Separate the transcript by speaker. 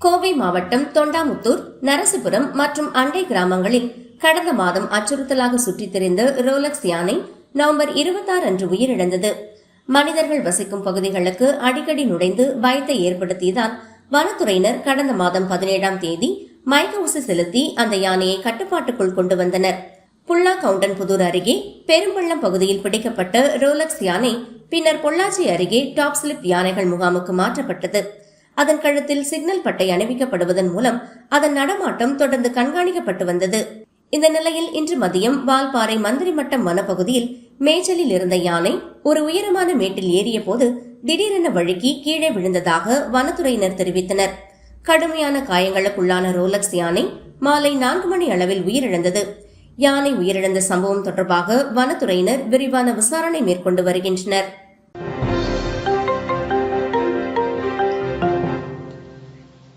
Speaker 1: கோவை மாவட்டம் தொண்டாமுத்தூர் நரசிபுரம் மற்றும் அண்டை கிராமங்களில் கடந்த மாதம் அச்சுறுத்தலாக சுற்றித் திரிந்த ரோலக்ஸ் யானை நவம்பர் 26 அன்று உயிரிழந்தது. மனிதர்கள் வசிக்கும் பகுதிகளுக்கு அடிக்கடி நுழைந்து பயத்தை ஏற்படுத்தியதால் வனத்துறையினர் கடந்த மாதம் பதினேழாம் தேதி மயக்க ஊசி செலுத்தி அந்த யானையை கட்டுப்பாட்டுக்குள் கொண்டு வந்தனர். புல்லா கவுண்டன்புதூர் அருகே பெரும்பள்ளம் பகுதியில் பிடிக்கப்பட்ட ரோலக்ஸ் யானை பின்னர் பொள்ளாச்சி அருகே டாப் ஸ்லிப் யானைகள் முகாமுக்கு மாற்றப்பட்டது. அதன் கழுத்தில் சிக்னல் பட்டை அணிவிக்கப்படுவதன் மூலம் அதன் நடமாட்டம் தொடர்ந்து கண்காணிக்கப்பட்டு வந்தது. இந்த நிலையில் இன்று மதியம் வால்பாறை மந்திரிமட்டம் வனப்பகுதியில் மேய்ச்சலில் இருந்த யானை ஒரு உயரமான மேட்டில் ஏறிய போது திடீரென வழுக்கி கீழே விழுந்ததாக வனத்துறையினர் தெரிவித்தனர். கடுமையான காயங்களுக்குள்ளான ரோலக்ஸ் யானை மாலை நான்கு மணி அளவில் உயிரிழந்தது. யானை உயிரிழந்த சம்பவம் தொடர்பாக வனத்துறையினர் விரிவான விசாரணை மேற்கொண்டு வருகின்றனர்.